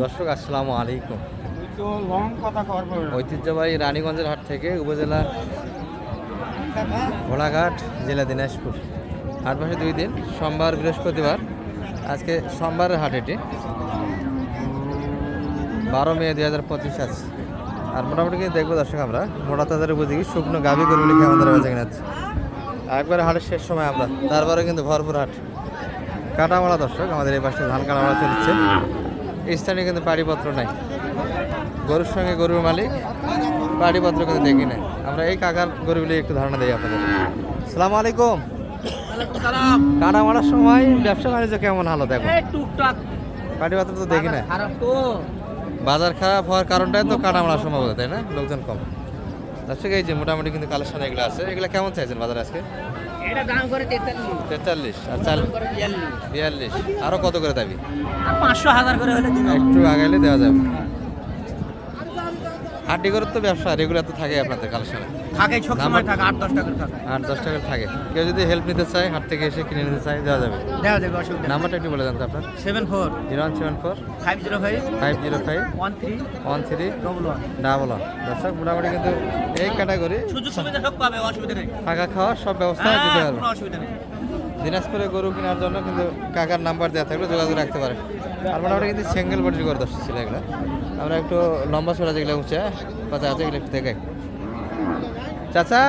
দর্শক আসসালামু আলাইকুম। ঐতিহ্যবাহী রানীগঞ্জের হাট থেকে উপজেলা ঘোড়াঘাট জেলা দিনাজপুর। হাট বসে দুই দিন সোমবার বৃহস্পতিবার। আজকে সোমবারের হাট এটি। বারো মে দুই হাজার পঁচিশ আছে আর মোটামুটি কিন্তু দেখব দর্শক আমরা মোটা তাদের উপযোগী শুকনো গাভি গরু লিখে আমাদের বেঁচে কিনাচ্ছে একবারে হাটের শেষ সময় আমরা তারপরে কিন্তু ভরপুর হাট। কাটামালা দর্শক আমাদের এই পাশে ধান কাটামালা চলছে। স্থানীয় কিন্তু পাড়িপত্র নাই। গরুর সঙ্গে গরুর মালিক পাড়িপত্র কিন্তু দেখি নাই। আমরা এই কাকার গরুগুলি একটু ধারণা দিই আপনাদের। সালাম আলাইকুম। কাটা মারার সময় ব্যবসা বাণিজ্য কেমন এখন টুকটাক। পাড়িপত্র তো দেখি না বাজার খারাপ হওয়ার কারণটাই তো কাটা মারার সম্ভবত তাই না? লোকজন কম। দর্শক এই যে মোটামুটি কিন্তু কালেকশন এগুলো আছে। এগুলো কেমন চাইছেন বাজারে আজকে? তেতাল্লিশ। আর চাল বিয়াল্লিশ। বিয়াল্লিশ। আরও কত করে দাবি? পাঁচশো হাজার করে হলে একটু আগালে দেওয়া যাবে। হাড্ডি গরুর তো ব্যবসা রেগুলার তো থাকে আপনাদের কালেকশনে থাকে সব সময় থাকে আট দশ টাকা থাকে। আট দশ টাকা থাকে। কেউ যদি হেল্প নিতে চায় হাট থেকে এসে কিনে নিতে চায় দেওয়া যাবে। দেওয়া যাবে অসুবিধা নাম্বারটা একটু বলে দেন তো আপনার। Seven four zero one seven four five zero five five zero five one three one three double one. Double one. দর্শক মোটামুটি কিন্তু এই ক্যাটাগরি সুযোগ সুবিধা সব পাবে অসুবিধা নেই। থাকা খাওয়ার সব ব্যবস্থা দিতে হ্যাঁ, পারবে কোনো অসুবিধা নেই। দিনাজপুরে গরু কেনার জন্য কিন্তু কাকার নাম্বার দেওয়া থাকলে যোগাযোগ রাখতে পারে। আর মোটামুটি কিন্তু সিঙ্গেল বডির করে দর্শক ছিল এগুলো। আমরা একটু লম্বা চড়া যেগুলো উঠছে কথা আছে এগুলো একটু দেখাই। চাচা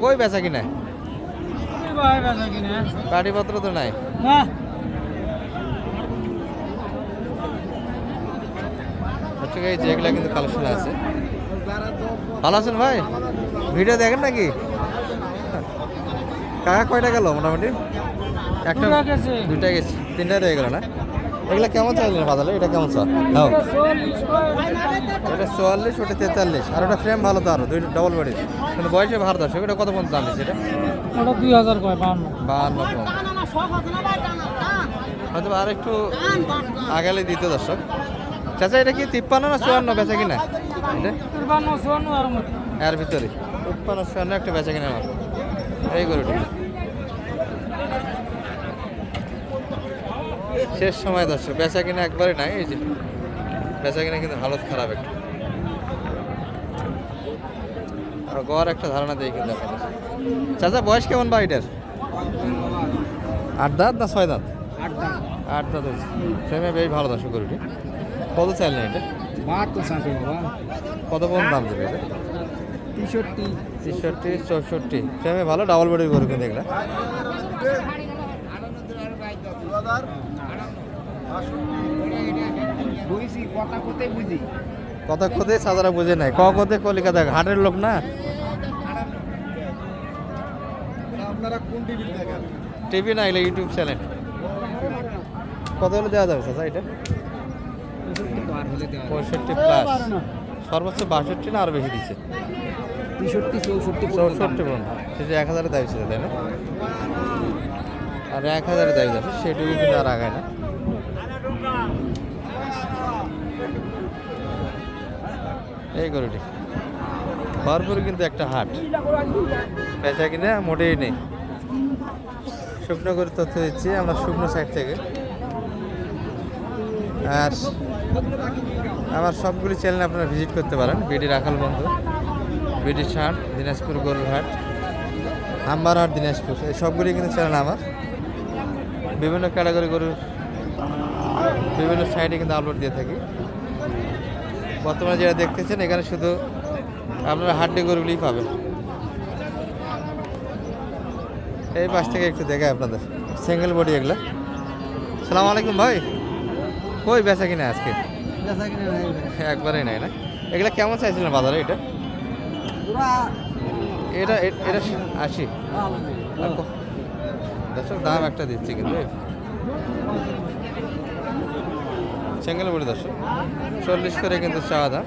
কই বেচা কিনা? গাড়িপত্র তো নাই। হচ্ছে যেগুলা কিন্তু কালেকশন আছে। ভালো আছেন ভাই? ভিডিও দেখেন নাকি? কাকা কয়টা গেল মোটামুটি? একটা দুইটা গেছে। তিনটা রয়ে গেল না? এগুলা কেমন চাইলেন বাজারে? এটা কেমন দাও এটা চুয়াল্লিশ ওটা তেতাল্লিশ। আর ওটা ফ্রেম ভালো তো আরও দুই ডবল বডির কিন্তু বয়সে ভালো দর্শক এটা কত পর্যন্ত দাম এটা? ওটা দুই হাজার বাহান্ন। কম। হয়তো আর একটু আগালে দিত দর্শক। চাচা এটা কি তিপ্পান্ন না চুয়ান্ন বেচা কিনা? এর ভিতরে। তিপ্পান্ন চুয়ান্ন একটা বেচা কিনা আমার। এই গরুটি। শেষ সময় দর্শক বেচা কিনা একবারে নাই এই যে। বেচা কিনা কিন্তু হালত খারাপ একটু। আর গড় একটা ধারণা দেয় কিন্তু আপনাদের চাচা বয়স কেমন বা এটার আট দাঁত না ছয় দাঁত? আট দাঁত। হয়েছে। ফ্রেমে বেশ ভালো দর্শক গরুটি। কত চাইলেন এটা? কত পর্যন্ত দাম দেবে এটা? তেষট্টি। তেষট্টি চৌষট্টি। ফ্রেমে ভালো ডাবল বডির গরু কিন্তু এগুলা। কথা বুঝি খোদে সাজারা বুঝে নাই। ক কোতে কলিকাতা ঘাটের লোক না? আপনারা কোন টিভি দেখেন? টিভি না এগুলো ইউটিউব চ্যানেল। কত হলে দেওয়া যাবে চাচা এটা? পঁয়ষট্টি প্লাস সর্বোচ্চ বাষট্টি না আরও বেশি দিচ্ছে? তেষট্টি চৌষট্টি চৌষট্টি পর্যন্ত। সেটা এক হাজারে দাবি ছিল তাই না? আর এক হাজারে দাবি যাবে সেটুকু কিন্তু আর আগায় না। এই গরুটি। ভরপুর কিন্তু একটা হাট। পেঁচা কিনা মোটেই নেই। শুকনো করে তথ্য দিচ্ছি, আমরা শুকনো সাইড থেকে। আর আমার সবগুলি চ্যানেল আপনারা ভিজিট করতে পারেন বিডি রাখাল বন্ধু বিডি ছাড়, দিনাজপুর গরুর গরুরহাট আম্বারহাট দিনাজপুর। এই সবগুলি কিন্তু চ্যানেল আমার। বিভিন্ন ক্যাটাগরি গরুর বিভিন্ন সাইডে কিন্তু আপলোড দিয়ে থাকি। বর্তমানে যেটা দেখতেছেন এখানে শুধু আপনারা হাড্ডি গরুগুলিই পাবেন। এই পাশ থেকে একটু দেখায় আপনাদের সিঙ্গেল বডি এগুলো। সালাম আলাইকুম ভাই কই বেচা কিনা আজকে? একবারেই নাই না? এগুলো কেমন চাইছিলেন বাজারে এটা? এটা এটা আশি। দাম একটা দিচ্ছি কিন্তু। সিঙ্গেল বডি দশ চল্লিশ করে কিন্তু চাওয়া দাম।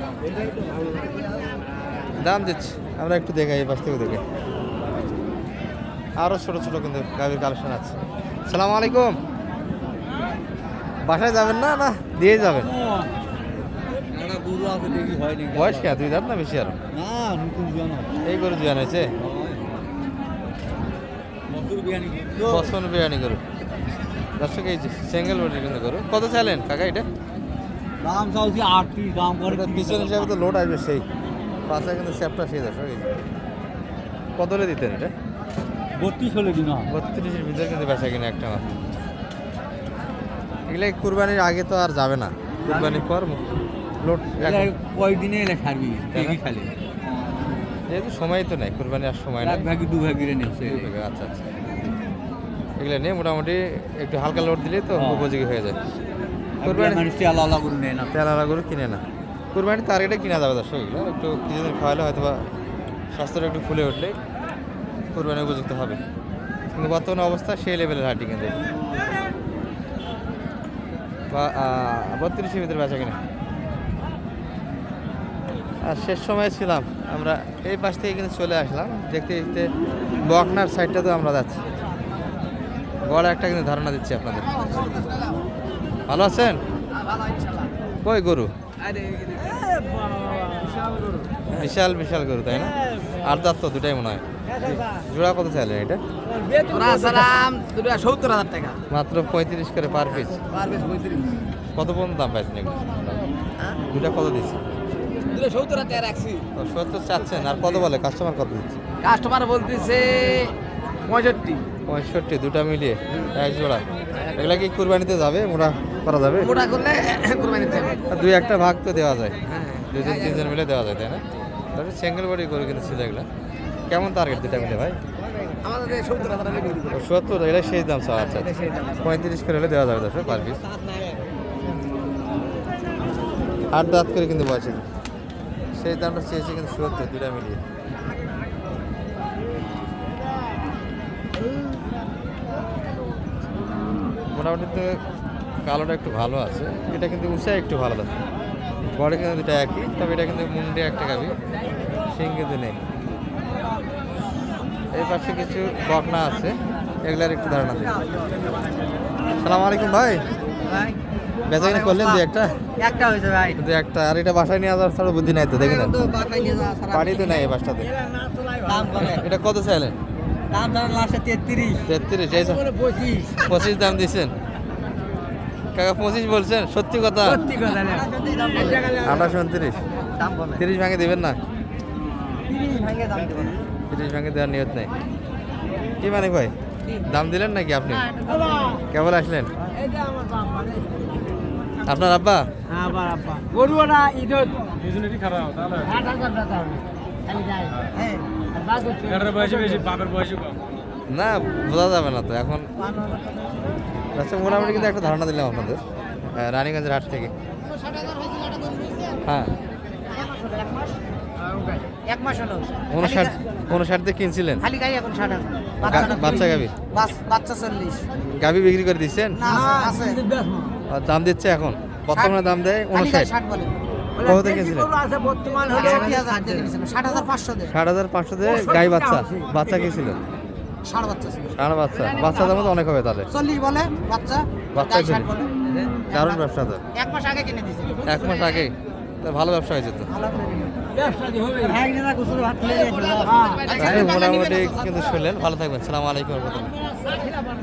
দাম দিচ্ছি। আমরা একটু দেখাই এই পাশ থেকে দেখে। আরও ছোটো ছোটো কিন্তু গাভীর কালেকশন আছে। সালাম আলাইকুম। বাসায় যাবেন না না দিয়ে যাবেন? বয়স কে? দুই দাঁত না বেশি আরও? এই গরু জুয়ান হয়েছে? পছন্দ বিরিয়ানি গরু। দর্শক এই যে সিঙ্গেল বডির কিন্তু গরু। কত চাইলেন? কাকা এটা? দাম চাওছি আটত্রিশ দাম করে পিছন হিসাবে তো লোড আসবে সেই। পাঁচটা কিন্তু স্যাপটা সেই দশ কত হলে দিতেন এটা? বত্রিশ হলে কিনা বত্রিশের ভিতরে কিন্তু বেচা কিনা একটা মাত্র এগুলো কুরবানির আগে তো আর যাবে না। কুরবানির পর লোড কয়েকদিনে এলে ছাড়বি দেখি খালি। যেহেতু সময় তো নেই কুরবানি আর সময় নেই। ভাগি দু নিচ্ছে। আচ্ছা আচ্ছা। এগুলো নিয়ে মোটামুটি একটু হালকা লোড দিলে তো হ্যাঁ। উপযোগী হয়ে যায়। কুরবানি আলাদা আলাদা করে নেয় না। তেলারা গরু কিনে না। কুরবানি টার্গেটে কিনা যাবে দর্শক এগুলো একটু কিছুদিন খাওয়ালে হয়তো বা স্বাস্থ্যটা একটু ফুলে উঠলে কুরবানি উপযুক্ত হবে। কিন্তু বর্তমান অবস্থা সেই লেভেলের হাঁটি কিন্তু বা বত্রিশের ভিতরে বেচা কিনা। আর শেষ সময় ছিলাম আমরা এই পাশ থেকে কিন্তু চলে আসলাম। দেখতে দেখতে বকনার সাইডটা তো আমরা যাচ্ছি। বড় একটা কিন্তু ধারণা দিচ্ছি আপনাদের। ভালো আছেন? কই গরু? বিশাল বিশাল গরু তাই না? আর দাঁত তো দুটাই মনে হয়। জোড়া কত চাইলেন এটা? সত্তর হাজার টাকা। মাত্র পঁয়ত্রিশ করে পার পিস কত পর্যন্ত দাম পাইছেন এগুলো? দুটা কত দিচ্ছে সত্তর হাজার রাখছি। সত্তর চাচ্ছেন আর কত বলে? কাস্টমার কত দিচ্ছে? কাস্টমার বলতেছে পঁয়ষট্টি। পঁয়ষট্টি দুটা মিলিয়ে এক জোড়া। এগুলা কি কুরবানিতে যাবে? মোটা করা যাবে? মোটা করলে কুরবানি দিতে হবে আর দুই একটা ভাগ তো দেওয়া যায়। হ্যাঁ। দুজন তিনজন মিলে দেওয়া যায় তাই না? তবে সিঙ্গেল বডি করে কিন্তু ছিল এগুলো। কেমন টার্গেট দুটা মিলে ভাই? সত্তর এটা সেই দাম সব আচ্ছা আচ্ছা। পঁয়ত্রিশ করে হলে দেওয়া যাবে দশ পার পিস আট দাঁত করে কিন্তু বয়সে সেই দামটা চেয়েছে কিন্তু সত্তর দুটা মিলিয়ে। মোটামুটি তো কালোটা একটু ভালো আছে। এটা কিন্তু উঁচা একটু ভালো আছে। বড় কিন্তু দুটা একই তবে এটা কিন্তু মুন্ডে একটা গাবি সিং কিন্তু নেই। এই পাশে কিছু বকনা আছে। এগুলার একটু ধারণা দিই সালাম আলাইকুম ভাই। বেচা কিনা করলেন দু একটা? একটা হয়েছে ভাই। দু একটা। আর এটা বাসায় নিয়ে যাওয়ার ছাড়া বুদ্ধি নাই তো দেখি না তো বাসায় নিয়ে যাওয়া ছাড়া পানি তো নাই এই বাসটাতে এটা কত চাইলেন? দাম দাম লাস্টে তেত্রিশ। তেত্রিশ এই পঁচিশ। পঁচিশ দাম দিচ্ছেন কাকা পঁচিশ বলছেন সত্যি কথা? সত্যি কথা আঠাশ উনত্রিশ তিরিশ ভাঙে দিবেন না? তিরিশ ভাঙে না। দেওয়ার নিয়ত নেই। কি মানে ভাই? দাম দিলেন নাকি আপনি? কেবল আসলেন? আপনার আব্বা? আব্বা। গরুটা ঈদত দুজনেরই খারাপ? হ্যাঁ। না বোঝা যাবে না তো এখন আচ্ছা মোটামুটি কিন্তু একটা ধারণা দিলাম আপনাদের রানীগঞ্জের হাট থেকে। হ্যাঁ। এক মাস হলো। উনষাট উনষাট দিয়ে কিনছিলেন? খালি গাই এখন ষাট বাচ্চা গাবি? বাস- বাচ্চা চল্লিশ। গাবি বিক্রি করে দিচ্ছেন? আর দাম দিচ্ছে এখন? বর্তমানে দাম দেয় উনষাট ষাট বলে। কত কিনছিলেন ষাট হাজার। পাঁচশো দিয়ে। ষাট হাজার পাঁচশো দিয়ে গাই বাচ্চা বাচ্চা? কি ছিল ষাট বাচ্চা ষাট বাচ্চা বাচ্চা। দাম অনেক হবে তাহলে চল্লিশ বলে বাচ্চা বাচ্চা ষাট বলে। দারুণ ব্যবসা তো। এক মাস আগে কিনে দিয়েছি এক মাস আগে। তা। ভালো ব্যবসা হয়েছে। তো হ্যাঁ মোটামুটি কিন্তু শুনলেন। ভালো থাকবেন। সালাম আলাইকুম। রহমতুল্লাহ